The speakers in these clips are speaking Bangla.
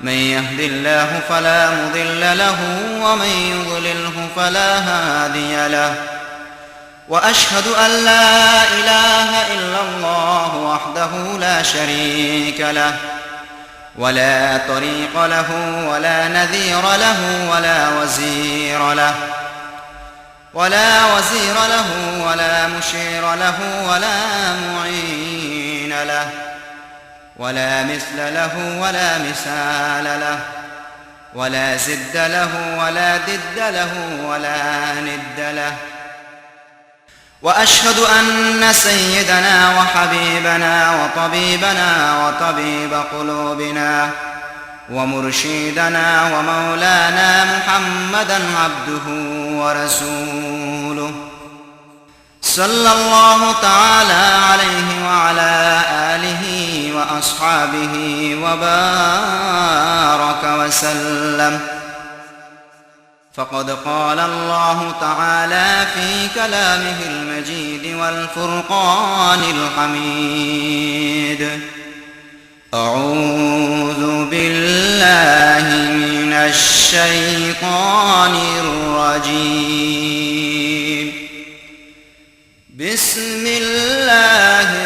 من يهد الله فلا مضل له ومن يضلله فلا هادي له. وأشهد أن لا إله إلا الله وحده لا شريك له. ولا طريق له ولا نذير له ولا وزير له. ولا وزير له ولا مشير له ولا معين له. ولا مثل له ولا مثال له. ولا زد له ولا ضد له ولا ند له. وأشهد أن سيدنا وحبيبنا وطبيبنا وطبيب قلوبنا ومرشدنا ومولانا محمدا عبده ورسوله. صلى الله تعالى عليه وعلى آله وأصحابه وبارك وسلم. فقد قال الله تعالى في كلامه المجيد والفرقان الحميد. أعوذ بالله من الشيطان الرجيم. بسم الله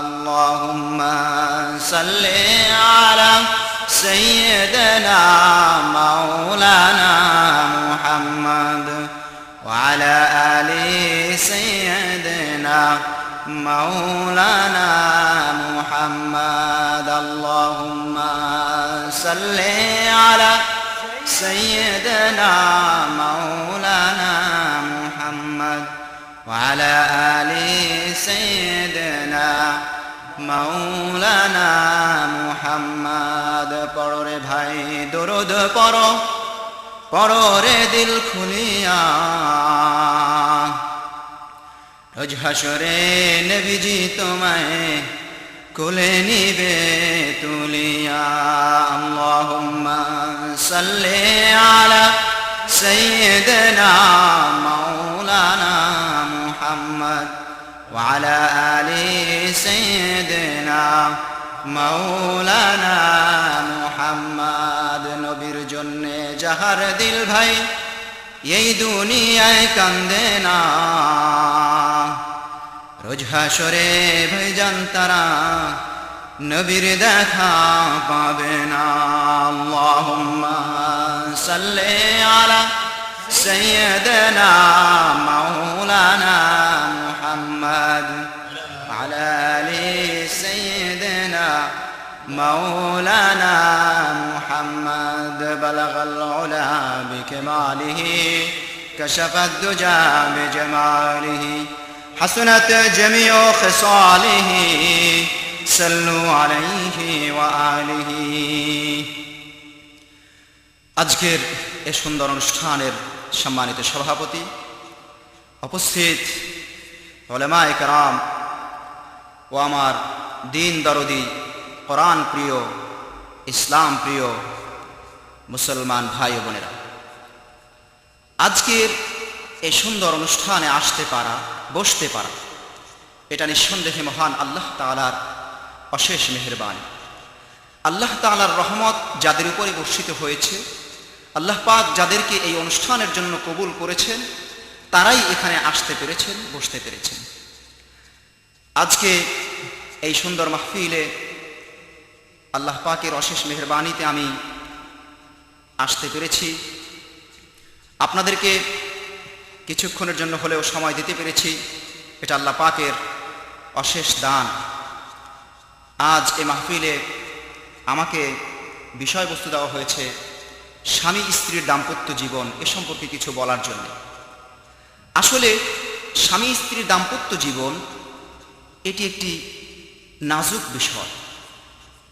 اللهم صل على سيدنا مولانا محمد وعلى آل سيدنا مولانا محمد. اللهم صل على سيدنا مولانا محمد وعلى آل سيدنا মাওলানা মুহাম্মদ, পড়ো রে ভাই, দরুদ পড়ো পড়ো রে দিল খুলিয়া। রোজ হাসরে নবীজি তোমায় কোলে নিবে তুলিয়া। আল্লাহুম্মা সাল্লি আলা সাইয়্যিদিনা মাওলানা মুহাম্মদ। وعلى آل سيدنا مولانا মুহাম্মদ নবীর জন্য যাহার দিল ভাই এই দুনিয়ায় কান্দে না রোজ হাসরে ভাইজান তারা নবীর দেখা পাবে না আল্লাহুম্মা সাল্লি আলা সাইয়্যিদিনা মাওলানা মুহাম্মদ وعلى آل سيدنا مولانا محمد بلغ العلا بكماله كشف الدجى بجماله حسنت جميع خصاله صلوا عليه وآله আজকের এ সুন্দর অনুষ্ঠানের সম্মানিত সভাপতি উপস্থিত ওলেমা একরাম ও আমার দিন দরদি, কোরআন প্রিয়, ইসলাম প্রিয় মুসলমান ভাই বোনেরা, আজকের এই সুন্দর অনুষ্ঠানে আসতে পারা, বসতে পারা, এটা নিঃসন্দেহে মহান আল্লাহ তালার অশেষ মেহরবানি। আল্লাহ তালার রহমত যাদের উপরে বর্ষিত হয়েছে, আল্লাহ পাক যাদেরকে এই অনুষ্ঠানের জন্য কবুল করেছেন তারাই এখানে আসতে পেরেছেন, বসতে পেরেছেন। আজকে এই সুন্দর মাহফিলে আল্লাহ পাকের অশেষ মেহরবানিতে আমি আসতে পেরেছি। আপনাদেরকে কিছুক্ষণের জন্য হলেও সময় দিতে পেরেছি। এটা আল্লাহ পাকের অশেষ দান। আজ এ মাহফিলে আমাকে বিষয়বস্তু দেওয়া হয়েছে স্বামী স্ত্রীর দাম্পত্য জীবন এ সম্পর্কে কিছু বলার জন্য। আসলে স্বামী স্ত্রীর দাম্পত্য জীবন এটি একটি নাজুক বিষয়।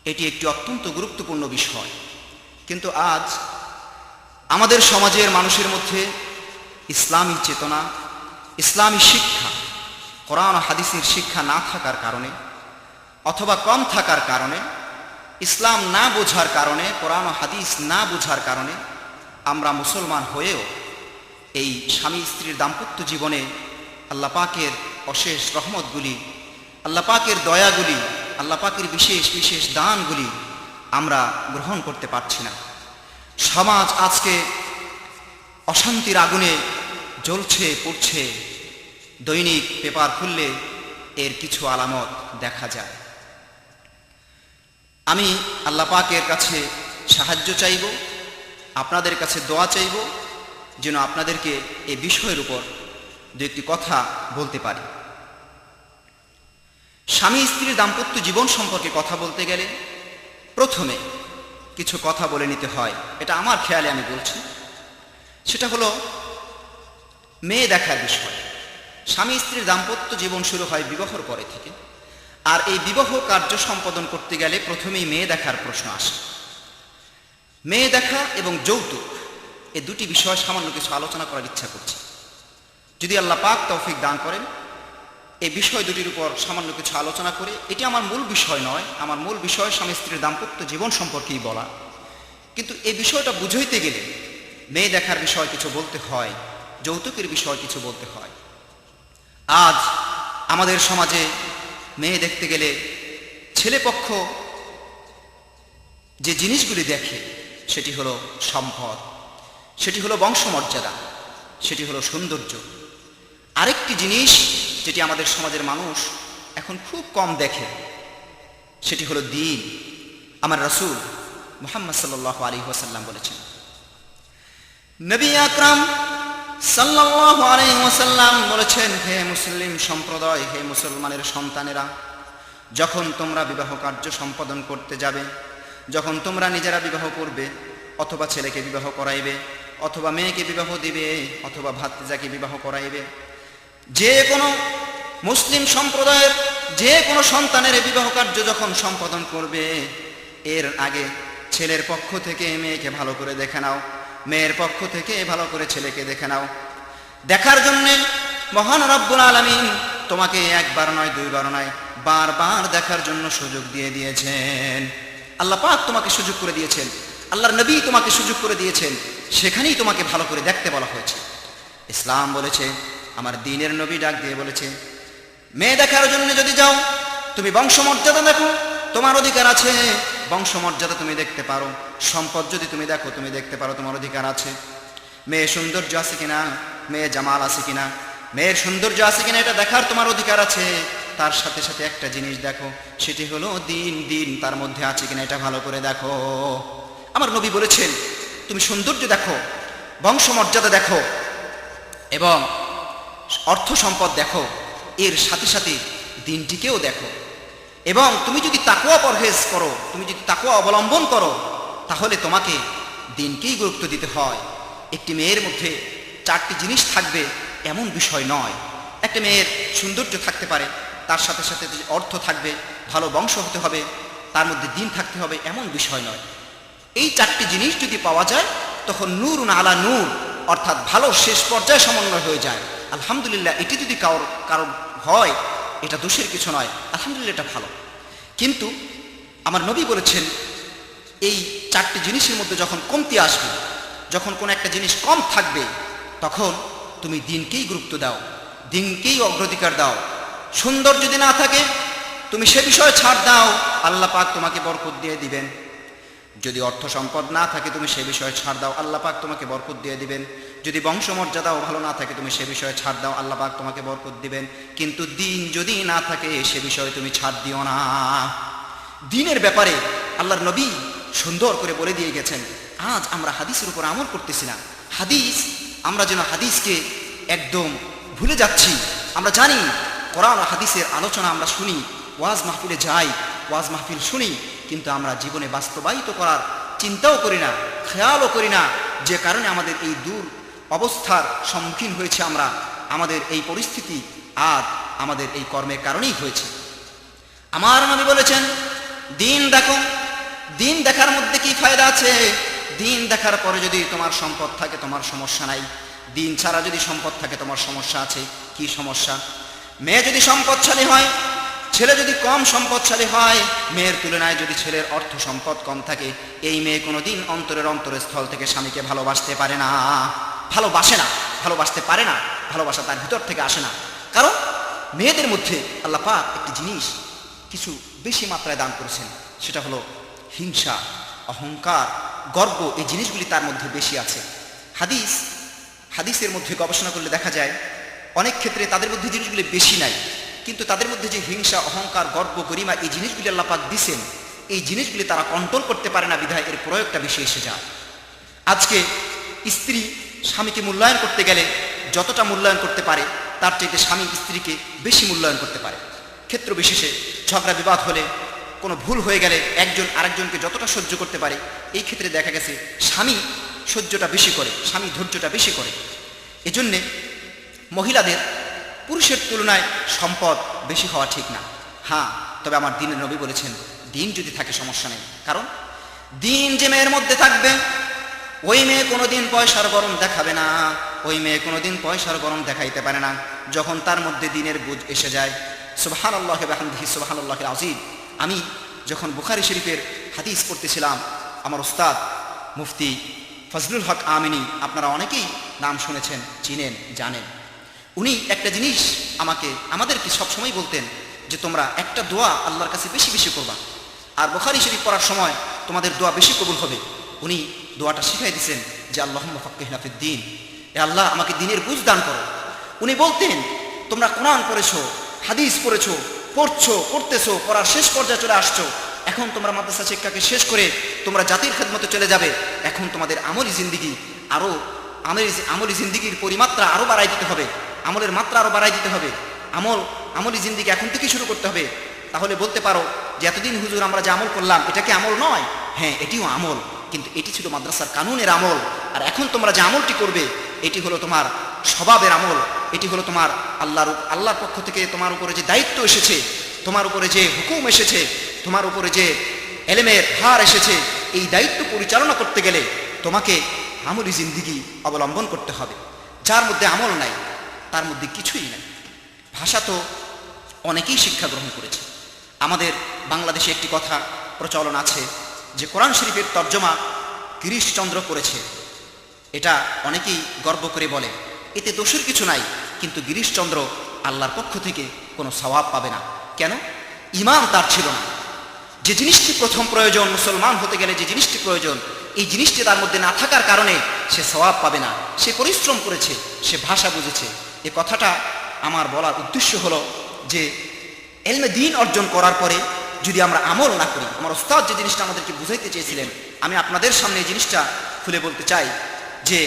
এটি একটি অত্যন্ত গুরুত্বপূর্ণ বিষয়। কিন্তু আজ আমাদের সমাজের মানুষের মধ্যে ইসলামী চেতনা, ইসলামী শিক্ষা, কোরআন হাদিসের শিক্ষা না থাকার কারণে অথবা কম থাকার কারণে, ইসলাম না বোঝার কারণে, কোরআন হাদিস না বোঝার কারণে আমরা মুসলমান হয়েও এই স্বামী স্ত্রীর দাম্পত্য জীবনে আল্লাহ পাকের অশেষ রহমতগুলি, আল্লাহ পাকের দয়াগুলি, আল্লাহ পাকের বিশেষ বিশেষ দানগুলি আমরা গ্রহণ করতে পারছি না। সমাজ আজকে অশান্তির আগুনে জ্বলছে, পড়ছে, দৈনিক পেপার খুললে এর কিছু আলামত দেখা যায়। আমি আল্লাহ পাকের কাছে সাহায্য চাইব, আপনাদের কাছে দোয়া চাইব যেন আপনাদেরকে এই বিষয়ের উপর দু একটি কথা বলতে পারি। স্বামী স্ত্রীর দাম্পত্য জীবন সম্পর্কে কথা বলতে গেলে প্রথমে কিছু কথা বলে নিতে হয়। এটা আমার খেয়ালে আমি বলছি। সেটা হলো মেয়ে দেখার বিষয়। স্বামী স্ত্রীর দাম্পত্য জীবন শুরু হয় বিবাহর পরে থেকে। আর এই বিবাহ কার্য সম্পাদন করতে গেলে প্রথমেই মেয়ে দেখার প্রশ্ন আসে। মেয়ে দেখা এবং যৌতুক এই দুটি বিষয় সামান্য কিছু আলোচনা করার ইচ্ছা করছি। যদি আল্লাহ পাক তৌফিক দান করেন এই বিষয় দুটির উপর সামান্য কিছু আলোচনা করে, এটি আমার মূল বিষয় নয়, আমার মূল বিষয় স্বামী স্ত্রীর দাম্পত্য জীবন সম্পর্কেই বলা। কিন্তু এই বিষয়টা বুঝাইতে গেলে মেয়ে দেখার বিষয় কিছু বলতে হয়, যৌতুকের বিষয় কিছু বলতে হয়। আজ আমাদের সমাজে মেয়ে দেখতে গেলে ছেলেপক্ষ যে জিনিসগুলি দেখে, সেটি হলো সম্পদ। সেটি হলো বংশমর্যাদা, সেটি হলো সৌন্দর্য। আরেকটি জিনিস যেটি আমাদের সমাজের মানুষ এখন খুব কম দেখে, সেটি হলো দিন। আমার রসুল মোহাম্মদ সাল্লাহ আলী ওয়াসাল্লাম বলেছেন, নবী আকরাম সাল্লাহ আলী ওয়াসাল্লাম বলেছেন, হে মুসলিম সম্প্রদায়, হে মুসলমানের সন্তানেরা, যখন তোমরা বিবাহ কার্য সম্পাদন করতে যাবে, যখন তোমরা নিজেরা বিবাহ করবে, অথবা ছেলেকে বিবাহ করাইবে অথবা মেয়েকে বিবাহ দিবে, অথবা ভাতিজাকে বিবাহ করাইবে। যে কোনো মুসলিম সম্প্রদায়ের, যে কোনো সন্তানের বিবাহ কার্য যখন সম্পাদন করবে, এর আগে ছেলের পক্ষ থেকে মেয়েকে ভালো করে দেখে নাও, মেয়ের পক্ষ থেকে ভালো করে ছেলেকে দেখে নাও। দেখার জন্যে মহান রব্বুল আলমিন তোমাকে একবার নয়, দুইবার নয়, বারবার দেখার জন্য সুযোগ দিয়ে দিয়েছেন। আল্লাহ পাক তোমাকে সুযোগ করে দিয়েছেন। আল্লাহর নবী তোমাকে সুযোগ করে দিয়েছেন। সেখানেই তোমাকে ভালো করে দেখতে বলা হয়েছে। ইসলাম বলেছে, আমার দিনের নবী ডাক দিয়ে বলেছে, মেয়ে দেখার জন্য যদি যাও, তুমি বংশমর্যাদা দেখো। তোমার অধিকার আছে, বংশমর্যাদা তুমি দেখতে পারো। সম্পদ যদি তুমি দেখো, তুমি দেখতে পারো তোমার অধিকার আছে। মেয়ে সৌন্দর্য আছে কিনা? মেয়ে জামাল আছে কিনা? মেয়ের সৌন্দর্য আছে কিনা? এটা দেখার তোমার অধিকার আছে। তার সাথে সাথে একটা জিনিস দেখো, সেটি হলো দিন। দিন তার মধ্যে আছে কিনা? এটা ভালো করে দেখো। আমার নবী বলেছেন তুমি সৌন্দর্য দেখো, বংশমর্যাদা দেখো এবং অর্থ সম্পদ দেখো, এর সাথে সাথে দিনটিকেও দেখো। এবং তুমি যদি তাকুয়া পরহেজ করো, তুমি যদি তাকুয়া অবলম্বন করো, তাহলে তোমাকে দিনকেই গুরুত্ব দিতে হয়। একটি মেয়ের মধ্যে চারটি জিনিস থাকবে, এমন বিষয় নয়। একটা মেয়ের সৌন্দর্য থাকতে পারে, তার সাথে সাথে অর্থ থাকবে, ভালো বংশ হতে হবে, তার মধ্যে দিন থাকতে হবে, এমন বিষয় নয়। এই চারটি জিনিস যদি পাওয়া যায়, তখন নূর আলা নূর, অর্থাৎ ভালো শেষ পর্যায়ে সমন্বয় হয়ে যায়। আলহামদুলিল্লাহ, এটি যদি কারোর কারও হয়, এটা দোষের কিছু নয়। আলহামদুলিল্লাহ, এটা ভালো। কিন্তু আমার নবী বলেছেন, এই চারটি জিনিসের মধ্যে যখন কমতি আসবে, যখন কোনো একটা জিনিস কম থাকবে, তখন তুমি দিনকেই গুরুত্ব দাও, দিনকেই অগ্রাধিকার দাও। সুন্দর যদি না থাকে, তুমি সে বিষয়ে ছাড় দাও, আল্লাহ পাক তোমাকে বরকত দিয়ে দিবেন। যদি অর্থ সম্পদ না থাকে তুমি সে বিষয়ে ছাড় দাও, আল্লাহ পাক তোমাকে বরকত দিয়ে দিবেন। যদি বংশমর্যাদাও ভালো না থাকে তুমি সে বিষয়ে ছাড় দাও, আল্লাহ পাক তোমাকে বরকত দিবেন। কিন্তু দিন যদি না থাকে সে বিষয়ে তুমি ছাড় দিও না। দিনের ব্যাপারে আল্লাহর নবী সুন্দর করে বলে দিয়ে গেছেন, আজ আমরা হাদিসের উপর আমল করতেছি না। হাদিস, আমরা যেন হাদিসকে একদম ভুলে যাচ্ছি। আমরা জানি, কোরআন হাদিসের আলোচনা আমরা শুনি, ওয়াজ মাহফিলে যাই, ওয়াজ মাহফিল শুনি কিন্তু আমরা জীবনে বাস্তবায়িত করার চিন্তাও করি না, খেয়ালও করি না। যে কারণে আমাদের এই দূর অবস্থার সম্মুখীন হয়েছে আমরা, আমাদের এই পরিস্থিতি আজ আমাদের এই কর্মের কারণেই হয়েছে। আমার নবী বলেছেন, দিন দেখো, দিন দেখার মধ্যে কি ফায়দা আছে? দিন দেখার পরে যদি তোমার সম্পদ থাকে, তোমার সমস্যা নাই। দিন ছাড়া যদি সম্পদ থাকে, তোমার সমস্যা আছে। কি সমস্যা? মেয়ে যদি সম্পদশালী হয় ছেলে যদি কম সম্পদশালী হয়, মেয়ের তুলনায় যদি ছেলের অর্থ সম্পদ কম থাকে, এই মেয়ে কোনো দিন অন্তরের অন্তরের স্থল থেকে স্বামীকে ভালোবাসতে পারে না। ভালোবাসে না, ভালোবাসতে পারে না, ভালোবাসা তার ভিতর থেকে আসে না। কারণ মেয়েদের মধ্যে আল্লাহ পাক একটি জিনিস কিছু বেশি মাত্রায় দান করেছেন, সেটা হলো হিংসা, অহংকার, গর্ব, এই জিনিসগুলি তার মধ্যে বেশি আছে। হাদিস, হাদিসের মধ্যে গবেষণা করলে দেখা যায়, অনেক ক্ষেত্রে তাদের মধ্যে জিনিসগুলি বেশি নাই। কিন্তু তাদের মধ্যে যে হিংসা, অহংকার, গর্ব, গরিমা, এই জিনিসগুলি আল্লাহ পাক দিছেন, এই জিনিসগুলি তারা কন্ট্রোল করতে পারে না বিধায় এর প্রয়োগটা বেশি এসে যায়। আজকে স্ত্রী স্বামীকে মূল্যায়ন করতে গেলে যতটা মূল্যায়ন করতে পারে, তার চাইতে স্বামী স্ত্রীকে বেশি মূল্যায়ন করতে পারে। ক্ষেত্র বিশেষে ঝগড়া, বিবাদ হলে কোনো ভুল হয়ে গেলে একজন আরেকজনকে যতটা সহ্য করতে পারে, এই ক্ষেত্রে দেখা গেছে স্বামী সহ্যটা বেশি করে, স্বামী ধৈর্যটা বেশি করে। এজন্যে মহিলাদের পুরুষের তুলনায় সম্পদ বেশি হওয়া ঠিক না। হ্যাঁ তবে আমার দিনের নবী বলেছেন, দিন যদি থাকে সমস্যা নেই। কারণ? দিন যে মেয়ের মধ্যে থাকবে, ওই মেয়ে কোনোদিন পয়সার গরম দেখাবে না। ওই মেয়ে কোনোদিন পয়সার গরম দেখাইতে পারে না। যখন তার মধ্যে দিনের বুঝ এসে যায় সুবাহান আল্লাহ দেখি সুবাহান আল্লাহ আজিদ আমি যখন বুখারি শরীফের হাদিস পড়তেছিলাম, আমার ওস্তাদ মুফতি ফজলুল হক আমিনী, আপনারা অনেকেই নাম শুনেছেন, চিনেন, জানেন। উনি একটা জিনিস আমাকে, আমাদেরকে সবসময় বলতেন যে তোমরা একটা দোয়া আল্লাহর কাছে বেশি বেশি করবা। আর বুখারি শরীফ পড়ার সময় তোমাদের দোয়া বেশি কবুল হবে। উনি দোয়াটা শিখাই দিয়েছেন যে আল্লাহ ফাকিহিনাফির দিন। এ আল্লাহ, আমাকে দিনের বুঝ দান করো। উনি বলতেন, তোমরা কোরআন পড়েছো, হাদিস পড়েছো, পড়ছো, পড়তেছো, পড়ার শেষ পর্যায়ে চলে আসছো। এখন তোমরা মাদ্রাসা শিক্ষাকে শেষ করে তোমরা জাতির খেদমতে চলে যাবে। এখন তোমাদের আমলি জিন্দিগি আরও আমলি জিন্দিগির পরিমাত্রা আরও বাড়াই দিতে হবে। আমলের মাত্রা আরও বাড়াই দিতে হবে। আমল, আমলি জিন্দিগি এখন থেকে শুরু করতে হবে। তাহলে বলতে পারো যে এতদিন হুজুর আমরা যে আমল করলাম, এটা কি আমল নয়? হ্যাঁ এটিও আমল। কিন্তু এটি ছিল মাদ্রাসার কানুনের আমল। আর এখন তোমরা যে আমলটি করবে, এটি হলো তোমার স্বভাবের আমল। এটি হলো তোমার আল্লাহর আল্লাহর পক্ষ থেকে তোমার উপরে যে দায়িত্ব এসেছে, তোমার উপরে যে হুকুম এসেছে, তোমার উপরে যে এলেমের হার এসেছে, এই দায়িত্ব পরিচালনা করতে গেলে তোমাকে আমলি জিন্দিগি অবলম্বন করতে হবে। যার মধ্যে আমল নাই তার মধ্যে কিছুই নাই। ভাষা তো অনেকেই শিক্ষা গ্রহণ করেছে। আমাদের বাংলাদেশে একটি কথা প্রচলন আছে যে কোরআন শরীফের তর্জমা গিরিশচন্দ্র করেছে। এটা অনেকেই গর্ব করে বলে, এতে দোষের কিছু নাই, কিন্তু গিরিশচন্দ্র আল্লাহর পক্ষ থেকে কোনো স্বভাব পাবে না। কেন? ইমান তার ছিল না। যে জিনিসটি প্রথম প্রয়োজন, মুসলমান হতে গেলে যে জিনিসটি প্রয়োজন, এই জিনিসটি তার মধ্যে না থাকার কারণে সে স্বভাব পাবে না। সে পরিশ্রম করেছে, সে ভাষা বুঝেছে। এ কথাটা আমার বলার উদ্দেশ্য হলো যে এলমে দিন অর্জন করার পরে যদি আমরা আমল না করি, আমার ওস্তাদ যে জিনিসটা আমাদেরকে বুঝাইতে চেয়েছিলেন, আমি আপনাদের সামনে এই জিনিসটা খুলে বলতে চাই যে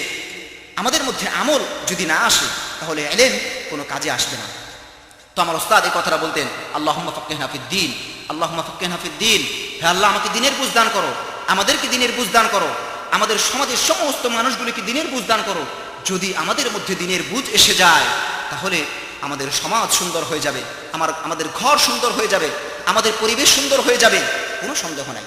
আমাদের মধ্যে আমল যদি না আসে, তাহলে এলেন কোনো কাজে আসবে না। তো আমার ওস্তাদ এই কথাটা বলতেন আল্লাহ ফকিহ হাফিদ্দিন আল্লাহ ফকিহ হাফিদ্দিন হে আল্লাহ আমাকে দিনের বুঝ দান করো, আমাদেরকে দিনের বুঝ দান করো, আমাদের সমাজের সমস্ত মানুষগুলিকে দিনের বুঝ দান করো যদি আমাদের মধ্যে দিনের বুঝ এসে যায়, তাহলে আমাদের সমাজ সুন্দর হয়ে যাবে, আমার, আমাদের ঘর সুন্দর হয়ে যাবে, আমাদের পরিবেশ সুন্দর হয়ে যাবে, কোনো সন্দেহ নাই।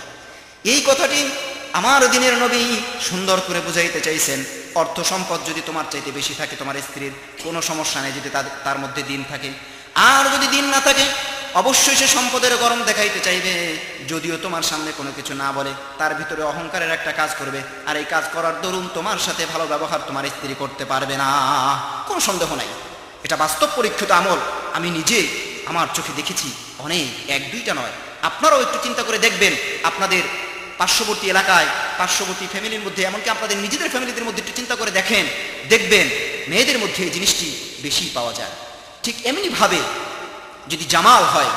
এই কথাটি আমার দিনের নবী সুন্দর করে বুঝাইতে চাইছেন। অর্থ সম্পদ যদি তোমার চাইতে বেশি থাকে, তোমার স্ত্রীর কোনো সমস্যা নেই, যদি তার- মধ্যে দিন থাকে। আর যদি দিন না থাকে অবশ্যই সে সম্পদের গরম দেখাইতে চাইবে। যদিও তোমার সামনে কোনো কিছু না বলে, তার ভিতরে অহংকারের একটা কাজ করবে। আর এই কাজ করার দরুন তোমার সাথে ভালো ব্যবহার তোমার স্ত্রী করতে পারবে না। কোনো সন্দেহ নাই। এটা বাস্তব পরীক্ষিত আমল। আমি নিজে আমার চোখে দেখেছি অনেক, এক দুইটা নয়। আপনারাও একটু চিন্তা করে দেখবেন আপনাদের পার্শ্ববর্তী এলাকায়, পার্শ্ববর্তী ফ্যামিলির মধ্যে, এমনকি আপনাদের নিজেদের ফ্যামিলিদের মধ্যে একটু চিন্তা করে দেখেন, দেখবেন মেয়েদের মধ্যে এই জিনিসটি বেশি পাওয়া যায়। ঠিক এমনিভাবে যদি জামাল হয়,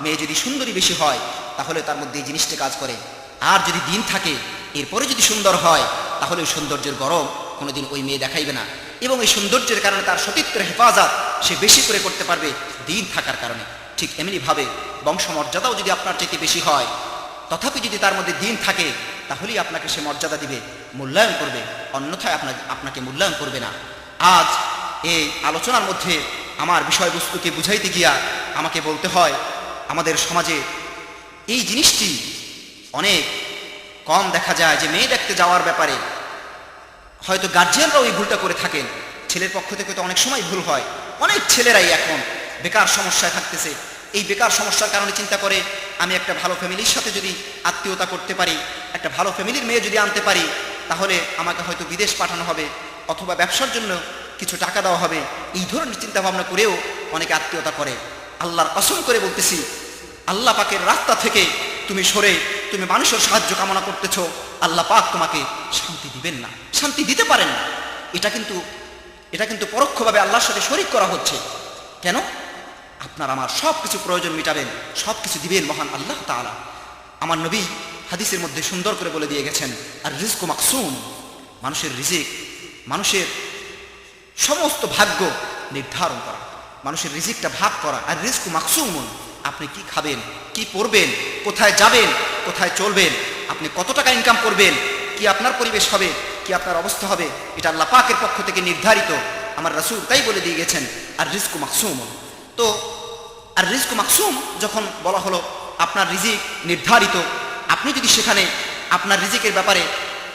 মেয়ে যদি সুন্দরী বেশি হয়, তাহলে তার মধ্যে এই জিনিসটা কাজ করে। আর যদি দিন থাকে, এরপরে যদি সুন্দর হয়, তাহলে ওই সৌন্দর্যের গরম কোনোদিন ওই মেয়ে দেখাইবে না। এবং এই সৌন্দর্যের কারণে তার সতীত্বের হেফাজত সে বেশি করে করতে পারবে দিন থাকার কারণে। ঠিক এমনিভাবে বংশমর্যাদাও যদি আপনার চাইতে বেশি হয়, তথাপি যদি তার মধ্যে দিন থাকে, তাহলেই আপনাকে সে মর্যাদা দিবে, মূল্যায়ন করবে। অন্যথায় আপনাকে আপনাকে মূল্যায়ন করবে না। আজ এই আলোচনার মধ্যে আমার বিষয়বস্তুকে বুঝাইতে গিয়া আমাকে বলতে হয়, আমাদের সমাজে এই জিনিসটি অনেক কম দেখা যায় যে মেয়ে দেখতে যাওয়ার ব্যাপারে। হয়তো গার্জিয়ানরাও এই ভুলটা করে থাকেন। ছেলের পক্ষ থেকে তো অনেক সময় ভুল হয়। অনেক ছেলেরাই এখন বেকার সমস্যায় থাকতেছে। এই বেকার সমস্যার কারণে চিন্তা করে, আমি একটা ভালো ফ্যামিলির সাথে যদি আত্মীয়তা করতে পারি, একটা ভালো ফ্যামিলির মেয়ে যদি আনতে পারি, তাহলে আমাকে হয়তো বিদেশ পাঠানো হবে অথবা ব্যবসার জন্য কিছু টাকা দেওয়া হবে। এই ধরনের চিন্তা ভাবনা করেও অনেকে আত্মীয়তা করে। আল্লাহর কসম করে বলতেছি, আল্লাহ পাকের রাস্তা থেকে তুমি সরে, তুমি মানুষের সাহায্য কামনা করতেছ, আল্লাহ পাক তোমাকে শান্তি দিবেন না, শান্তি দিতে পারেন না। এটা কিন্তু এটা কিন্তু পরোক্ষভাবে আল্লাহর সাথে শরিক করা হচ্ছে। কেন? আপনার আমার সব কিছু প্রয়োজন মিটাবেন সব কিছু দিবেন মহান আল্লাহ তাআলা। আমার নবী হাদিসের মধ্যে সুন্দর করে বলে দিয়ে গেছেন, আর রিজকু মাকসুম। মানুষের রিজিক, মানুষের সমস্ত ভাগ্য নির্ধারণ করা। মানুষের রিজিকটা ভাগ করা আর রিস্ক মাকসুমুন। আপনি কি খাবেন? কি পরবেন? কোথায় যাবেন? কোথায় চলবেন? আপনি কত টাকা ইনকাম করবেন? কি আপনার পরিবেশ হবে? কি আপনার অবস্থা হবে? এটা আল্লাহ পক্ষ থেকে নির্ধারিত। আমার রাসূল তাই বলে দিয়ে গেছেন, আর রিস্ক মাকসুমুন। তো, আর রিস্ক মাকসুম যখন বলা হলো, আপনার রিজিক নির্ধারিত, আপনি যদি সেখানে আপনার রিজিকের ব্যাপারে,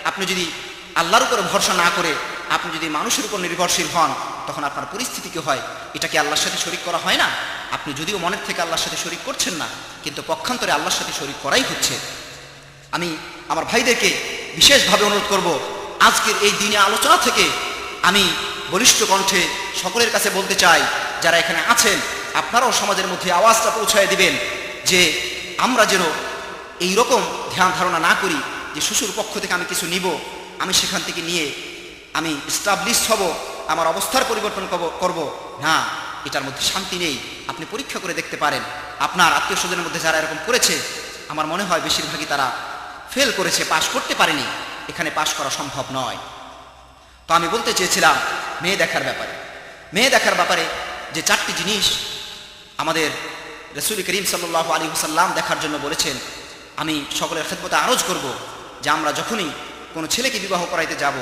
আপনি যদি আল্লাহর উপরে ভরসা না করে আপনি যদি মানুষের উপর নির্ভরশীল হন, তখন আপনার পরিস্থিতি কী হয়? এটা কি আল্লাহর সাথে শরিক করা হয় না? আপনি যদিও মনের থেকে আল্লাহর সাথে শরিক করছেন না, কিন্তু পক্ষান্তরে আল্লাহর সাথে শরিক করাই হচ্ছে। আমি আমার ভাইদেরকে বিশেষভাবে অনুরোধ করব, আজকের এই দিনে আলোচনা থেকে আমি বলিষ্ঠ কণ্ঠে সকলের কাছে বলতে চাই, যারা এখানে আছেন, আপনারাও সমাজের মধ্যে আওয়াজটা পৌঁছায় দিবেন যে আমরা যেন এই রকম ধ্যান ধারণা না করি যে শ্বশুর পক্ষ থেকে আমি কিছু নিব, আমি সেখান থেকে নিয়ে আমি স্টাবলিশ হব, আমার অবস্থার পরিবর্তন করব- না, এটার মধ্যে শান্তি নেই। আপনি পরীক্ষা করে দেখতে পারেন। আপনার আত্মীয় স্বজনের মধ্যে যারা এরকম করেছে, আমার মনে হয় বেশিরভাগই তারা ফেল করেছে পাশ করতে পারেনি। এখানে পাশ করা সম্ভব নয়। তো আমি বলতে চেয়েছিলাম, মেয়ে দেখার ব্যাপারে। মেয়ে দেখার ব্যাপারে যে চারটি জিনিস আমাদের রসুল করিম সাল্লাহ আলী হুসাল্লাম দেখার জন্য বলেছেন, আমি সকলের খেদমতে আরজ করব যে আমরা যখনই কোনো ছেলেকে বিবাহ করাইতে যাব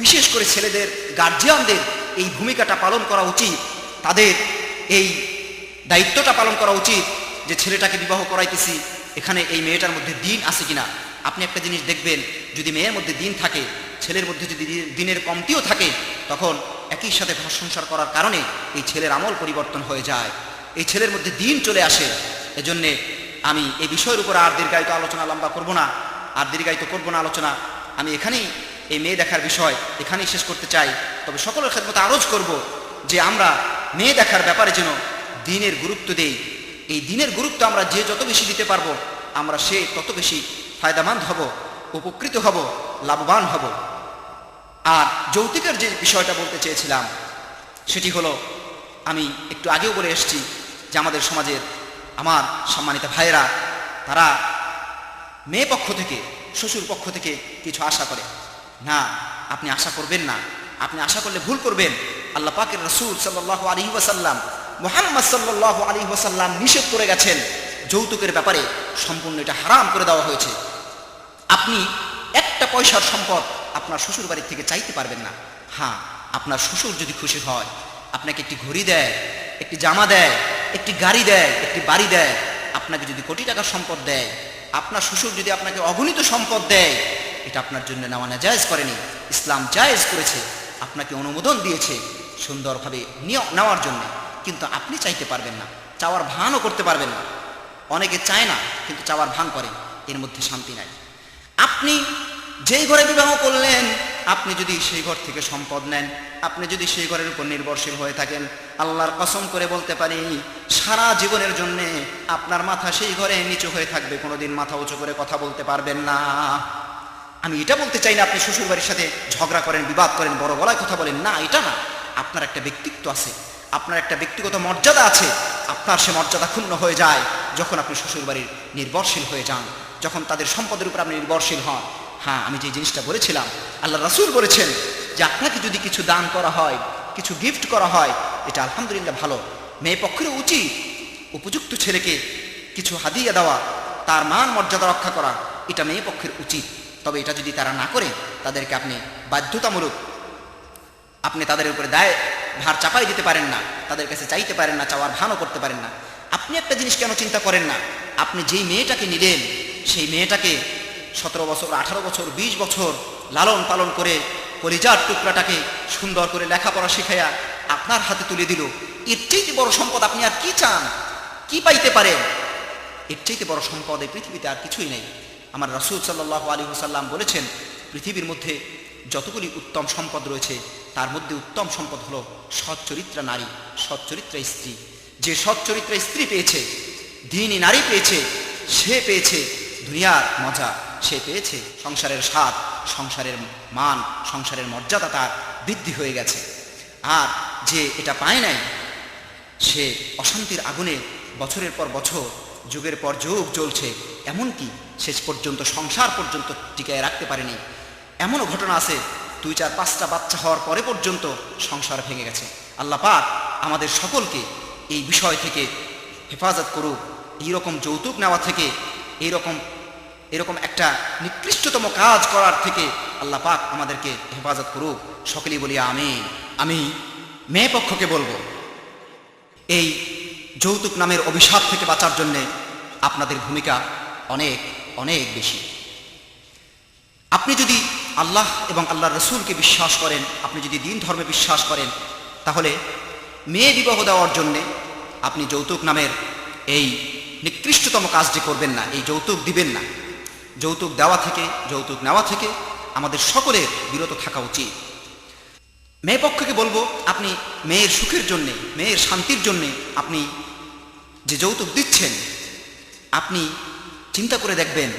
বিশেষ করে ছেলেদের গার্জিয়ানদের এই ভূমিকাটা পালন করা উচিত। তাদের এই দায়িত্বটা পালন করা উচিত যে ছেলেটাকে বিবাহ করাইতেছি, এখানে এই মেয়েটার মধ্যে দিন আছে কিনা? আপনি একটা জিনিস দেখবেন, যদি মেয়ের মধ্যে দিন থাকে, ছেলের মধ্যে যদি দিনের কমতিও থাকে, তখন একই সাথে ঘর সংসার করার কারণে এই ছেলের আমল পরিবর্তন হয়ে যায়। এই ছেলের মধ্যে দিন চলে আসে। এজন্যে আমি এই বিষয়ের উপর আর দীর্ঘায়িত আলোচনা লম্বা করব না, আর দীর্ঘায়িত করব না আলোচনা। আমি এখানেই এই মেয়ে দেখার বিষয় এখানেই শেষ করতে চাই। তবে সকলের খেদমতে আরজ করব যে আমরা মেয়ে দেখার ব্যাপারে যেন দিনের গুরুত্ব দেই। এই দিনের গুরুত্ব আমরা যে যত বেশি দিতে পারব, আমরা সে তত বেশি ফায়দামান্দ হব, উপকৃত হব, লাভবান হব। আর যৌতুকের যে বিষয়টা বলতে চেয়েছিলাম, সেটি হলো, আমি একটু আগেও বলে এসেছি যে আমাদের সমাজের আমার সম্মানিত ভাইয়েরা, তারা মেয়ে পক্ষ থেকে, শ্বশুর পক্ষ থেকে কিছু আশা করে। না, আপনি আশা করবেন না। আপনি আশা করলে ভুল করবেন। আল্লাহ পাকের রসুল সাল্লাহ আলী ওয়াসাল্লাম, মোহাম্মদ সাল্লাহ আলী ওয়াসাল্লাম নিষেধ করে গেছেন, যৌতুকের ব্যাপারে সম্পূর্ণ এটা হারাম করে দেওয়া হয়েছে। আপনি একটা পয়সার সম্পদ আপনার শ্বশুর বাড়ির থেকে চাইতে পারবেন না। হ্যাঁ আপনার শ্বশুর যদি খুশি হয়, আপনাকে একটি ঘড়ি দেয়, একটি জামা দেয়, একটি গাড়ি দেয়, একটি বাড়ি দেয়, আপনাকে যদি কোটি টাকার সম্পদ দেয়, আপনার শ্বশুর যদি আপনাকে অগণিত সম্পদ দেয় এটা আপনার জন্য নেওয়া না জায়েজ করেনি। ইসলাম জায়েজ করেছে, আপনাকে অনুমোদন দিয়েছে সুন্দরভাবে নেওয়ার জন্য। কিন্তু আপনি চাইতে পারবেন না, চাওয়ার ভানও করতে পারবেন না। অনেকে চায় না, কিন্তু চাওয়ার ভান করে, এর মধ্যে শান্তি নাই। আপনি যেই ঘরে বিবাহ করলেন, আপনি যদি সেই ঘর থেকে সম্পদ নেন, আপনি যদি সেই ঘরের উপর নির্ভরশীল হয়ে থাকেন, আল্লাহর কসম করে বলতে পারি, সারা জীবনের জন্যে আপনার মাথা সেই ঘরে নিচু হয়ে থাকবে, কোনোদিন মাথা উঁচু করে কথা বলতে পারবেন না। আমি এটা বলতে চাই না, আপনি শ্বশুর বাড়ির সাথে ঝগড়া করেন, বিবাদ করেন, বড় গলায় কথা বলেন। না, এটা না। আপনার একটা ব্যক্তিত্ব আছে। আপনার একটা ব্যক্তিগত মর্যাদা আছে। আপনার সে মর্যাদা ক্ষুণ্ণ হয়ে যায় যখন আপনি শ্বশুর বাড়ির নির্ভরশীল হয়ে যান, যখন তাদের সম্পদের উপর আপনি নির্ভরশীল হন। হ্যাঁ আমি যে জিনিসটা বলেছিলাম, আল্লাহ রাসূল বলেছেন যে আপনাকে যদি কিছু দান করা হয়, কিছু গিফট করা হয়, এটা আলহামদুলিল্লাহ ভালো। মেয়ে পক্ষেরও উচিত উপযুক্ত ছেলেকে কিছু হাদিয়া দেওয়া, তার মান মর্যাদা রক্ষা করা, এটা মেয়ে পক্ষের উচিত। তবে এটা যদি তারা না করে, তাদেরকে আপনি বাধ্যতামূলক, আপনি তাদের উপরে দায়, ভার চাপাই দিতে পারেন না, তাদের কাছে চাইতে পারেন না, চাওয়ার ভানও করতে পারেন না। আপনি একটা জিনিস কেন চিন্তা করেন না? আপনি যেই মেয়েটাকে নিলেন, সেই মেয়েটাকে সতেরো বছর, আঠারো বছর ২০ বছর লালন পালন করে কলিজার টুকরাটাকে সুন্দর করে লেখাপড়া শিখাইয়া আপনার হাতে তুলে দিল, এর চাইতে বড় সম্পদ আপনি আর কি চান? কি পাইতে পারেন? এর চাইতে বড় সম্পদ এই পৃথিবীতে আর কিছুই নেই। আমার রাসূল সাল্লাহ আলী হুসাল্লাম বলেছেন, পৃথিবীর মধ্যে যতগুলি উত্তম সম্পদ রয়েছে, তার মধ্যে উত্তম সম্পদ হলো সচ্চরিত্রা নারী, সচ্চরিত্রা স্ত্রী। যে সচ্চরিত্রা স্ত্রী পেয়েছে দিনই নারী পেয়েছে, সে পেয়েছে দুনিয়ার মজা, সে পেয়েছে সংসারের স্বাদ, সংসারের মান, সংসারের মর্যাদা তার বৃদ্ধি হয়ে গেছে। আর যে এটা পায় নাই, সে অশান্তির আগুনে বছরের পর বছর যুগের পর যুগ জ্বলছে এমনকি শেষ পর্যন্ত, সংসার পর্যন্ত টিকায় রাখতে পারেনি। এমনও ঘটনা আছে, দুই চার পাঁচটা বাচ্চা হওয়ার পরে পর্যন্ত সংসার ভেঙে গেছে। আল্লাহ পাক আমাদের সকলকে এই বিষয় থেকে হেফাজত করুক। এইরকম যৌতুক নেওয়া থেকে, এইরকম, এরকম একটা নিকৃষ্টতম কাজ করার থেকে আল্লাহ পাক আমাদেরকে হেফাজত করুক। সকলেই বলি আমি আমি মেয়ে পক্ষকে বলব। এই যৌতুক নামের অভিশাপ থেকে বাঁচার জন্যে আপনাদের ভূমিকা অনেক অনেক বেশি। আপনি যদি আল্লাহ এবং আল্লাহ রসুলকে বিশ্বাস করেন, আপনি যদি দিন ধর্মে বিশ্বাস করেন, তাহলে মেয়ে বিবাহ দেওয়ার জন্যে আপনি যৌতুক নামের এই নিকৃষ্টতম কাজটি করবেন না, এই যৌতুক দিবেন না। যৌতুক দেওয়া থেকে, যৌতুক নেওয়া থেকে আমাদের সকলের বিরত থাকা উচিত। মেয়ে পক্ষকে বলব, আপনি মেয়ের সুখের জন্যে, মেয়ের শান্তির জন্যে আপনি যে যৌতুক দিচ্ছেন, আপনি চিন্তা করে দেখবেন,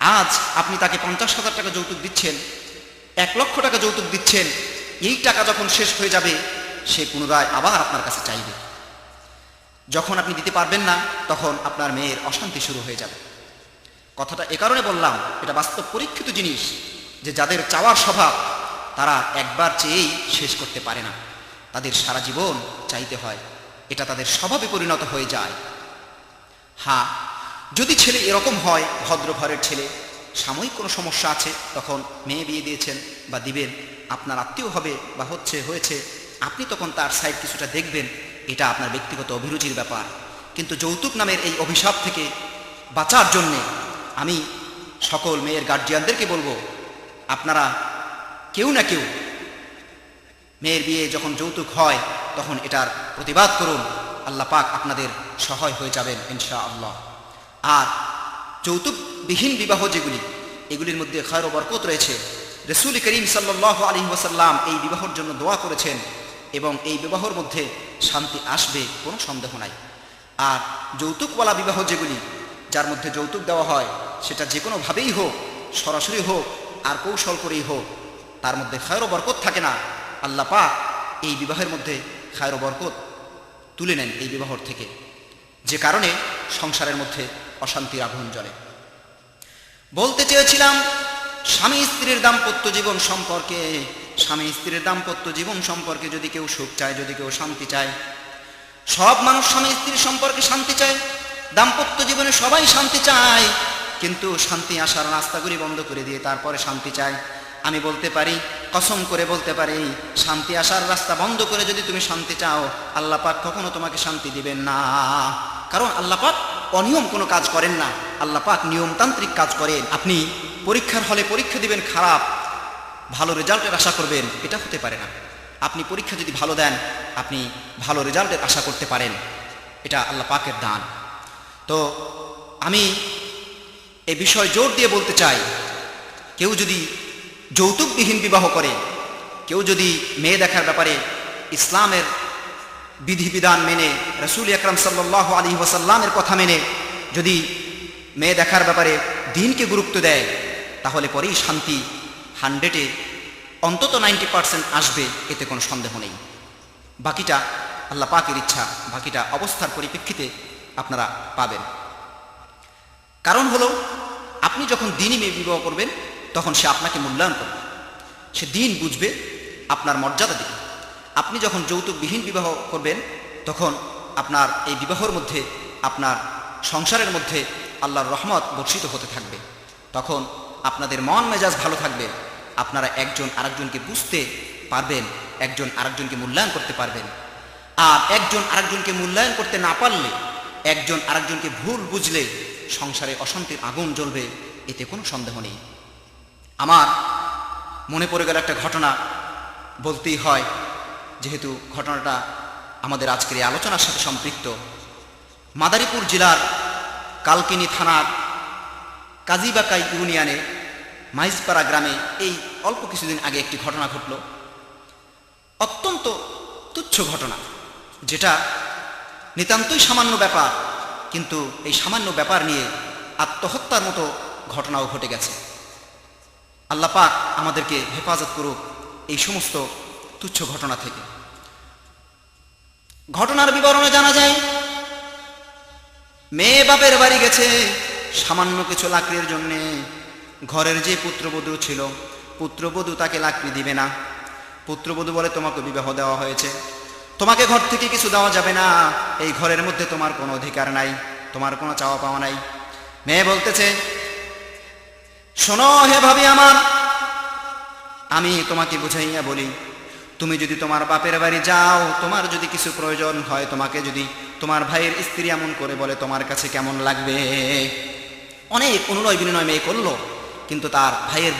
আজ আপনি তাকে পঞ্চাশ হাজার টাকা যৌতুক দিচ্ছেন, এক লক্ষ টাকা যৌতুক দিচ্ছেন, এই টাকা যখন শেষ হয়ে যাবে, সে পুনরায় আবার আপনার কাছে চাইবে। যখন আপনি দিতে পারবেন না, তখন আপনার মেয়ের অশান্তি শুরু হয়ে যাবে। কথাটা এ কারণে বললাম, এটা বাস্তব পরীক্ষিত জিনিস যে যাদের চাওয়ার স্বভাব তারা একবার চেয়েই শেষ করতে পারে না। তাদের সারা জীবন চাইতে হয়, এটা তাদের স্বভাবে পরিণত হয়ে যায়। হ্যাঁ যদি ছেলে এরকম হয় ভদ্র ঘরের ছেলে, সাময়িক কোনো সমস্যা আছে, তখন মেয়ে বিয়ে দিয়েছেন বা দিবেন, আপনার আত্মীয় হবে বা হচ্ছে, হয়েছে, আপনি তখন তার সাইড কিছুটা দেখবেন, এটা আপনার ব্যক্তিগত অভিরুচির ব্যাপার। কিন্তু যৌতুক নামের এই অভিশাপ থেকে বাঁচার জন্যে আমি সকল মেয়ের গার্জিয়ানদেরকে বলব, আপনারা কেউ না কেউ। মেয়ের বিয়ে যখন যৌতুক হয়, তখন এটার প্রতিবাদ করুন। আল্লাহ পাক আপনাদের সহায় হয়ে যাবেন ইনশা আল্লাহ আর যৌতুকবিহীন বিবাহ যেগুলি, এগুলির মধ্যে খয়র বরকত রয়েছে। রসুল করিম সাল্লাহ আলী ওসাল্লাম এই বিবাহর জন্য দোয়া করেছেন এবং এই বিবাহর মধ্যে শান্তি আসবে, কোনো সন্দেহ নাই। আর যৌতুকওয়ালা বিবাহ যেগুলি, যার মধ্যে যৌতুক দেওয়া হয়, সেটা যে কোনোভাবেই হোক, সরাসরি হোক, আর কৌশল করেই হোক তার মধ্যে খায়র বরকত থাকে না। আল্লাহ পাক এই বিবাহের মধ্যে খায়র বরকত তুলে নেন এই বিবাহর থেকে। যে কারণে সংসারের মধ্যে অশান্তির আগুন জ্বলে। বলতে চেয়েছিলাম, স্বামী স্ত্রীর দাম্পত্য জীবন সম্পর্কে। স্বামী স্ত্রীর দাম্পত্য জীবন সম্পর্কে যদি কেউ সুখ চায়, যদি কেউ শান্তি চায়। সব মানুষ স্বামী স্ত্রীর সম্পর্কে শান্তি চায়। দাম্পত্য জীবনে সবাই শান্তি চায়। কিন্তু শান্তি আসার রাস্তাগুলি বন্ধ করে দিয়ে তারপরে শান্তি চায়। আমি বলতে পারি, কসম করে বলতে পারি, শান্তি আসার রাস্তা বন্ধ করে যদি তুমি শান্তি চাও, আল্লাহ পাক কখনো তোমাকে শান্তি দিবেন না। কারণ আল্লাহ পাক অনিয়ম কোনো কাজ করেন না, আল্লাহ পাক নিয়মতান্ত্রিক কাজ করেন। আপনি পরীক্ষার হলে পরীক্ষা দিবেন খারাপ, ভালো রেজাল্টের আশা করবেন, এটা হতে পারে না। আপনি পরীক্ষা যদি ভালো দেন, আপনি ভালো রেজাল্টের আশা করতে পারেন, এটা আল্লাহ পাকের দান। তো আমি এই বিষয় জোর দিয়ে বলতে চাই, কেউ যদি যৌতুকবিহীন বিবাহ করে। কেউ যদি মেয়ে দেখার ব্যাপারে ইসলামের বিধিবিধান মেনে, রসুল আকরম সাল্লাহ আলী ওসাল্লামের কথা মেনে যদি মেয়ে দেখার ব্যাপারে দিনকে গুরুত্ব দেয়, তাহলে পরেই শান্তি হান্ড্রেডে অন্তত নাইনটি পার্সেন্ট আসবে, এতে কোনো সন্দেহ নেই। বাকিটা আল্লাহ পাকের ইচ্ছা, বাকিটা অবস্থার পরিপ্রেক্ষিতে আপনারা পাবেন। কারণ হলো, আপনি যখন দিনই মেয়ে বিবাহ করবেন তখন সে আপনাকে মূল্যায়ন করবে। সে দিন বুঝবে আপনার মর্যাদা দিবে। আপনি যখন যৌতুকবিহীন বিবাহ করবেন, তখন আপনার এই বিবাহর মধ্যে, আপনার সংসারের মধ্যে আল্লাহর রহমত বর্ষিত হতে থাকবে। তখন আপনাদের মন মেজাজ ভালো থাকবে। আপনারা একজন আরেকজনকে বুঝতে পারবেন, একজন আরেকজনকে মূল্যায়ন করতে পারবেন। আর একজন আরেকজনকে মূল্যায়ন করতে না পারলে, একজন আরেকজনকে ভুল বুঝলে সংসারে অশান্তির আগুন জ্বলবে, এতে কোনো সন্দেহ নেই। আমার মনে পড়ে গেল একটা ঘটনা বলতেই হয়, যেহেতু ঘটনাটা আমাদের আজকের আলোচনার সাথে সম্পৃক্ত। মাদারীপুর জেলার কালকিনি থানার কাজীবাকাই ইউনিয়নে মাইজপাড়া গ্রামে এই অল্প কিছুদিন আগে একটি ঘটনা ঘটল। অত্যন্ত তুচ্ছ ঘটনা, যেটা নিতান্তই সামান্য ব্যাপার, কিন্তু এই সামান্য ব্যাপার নিয়ে আত্মহত্যার মতো ঘটনাও ঘটে গেছে। আল্লাহ পাক আমাদেরকে হেফাজত করুক এই সমস্ত তুচ্ছ ঘটনা থেকে। ঘটনার বিবরণে জানা যায়, মেয়ে বাপের বাড়ি গেছে সামান্য কিছু লাকড়ির জন্যে। ঘরের যে পুত্রবধূ ছিল, পুত্রবধূ তাকে লাকড়ি দিবে না। পুত্রবধূ বলে, তোমাকে বিবাহ দেওয়া হয়েছে। তোমাকে ঘর থেকে কিছু দেওয়া যাবে না। এই ঘরের মধ্যে তোমার কোনো অধিকার নাই, তোমার কোনো চাওয়া পাওয়া নাই। মেয়ে বলতেছে শোনো, হে ভাবি আমার। আমি তোমাকে বুঝাইয়া বলি, তুমি যদি তোমার বাপের বাড়ি যাও, তোমার যদি কিছু প্রয়োজন হয়, তোমাকে যদি তোমার ভাইয়ের স্ত্রী এমন করে বলে, তোমার কাছে কেমন লাগবে? অনেক অনুনয় বিনয় মেয়ে করল, কিন্তু তার ভাইয়ের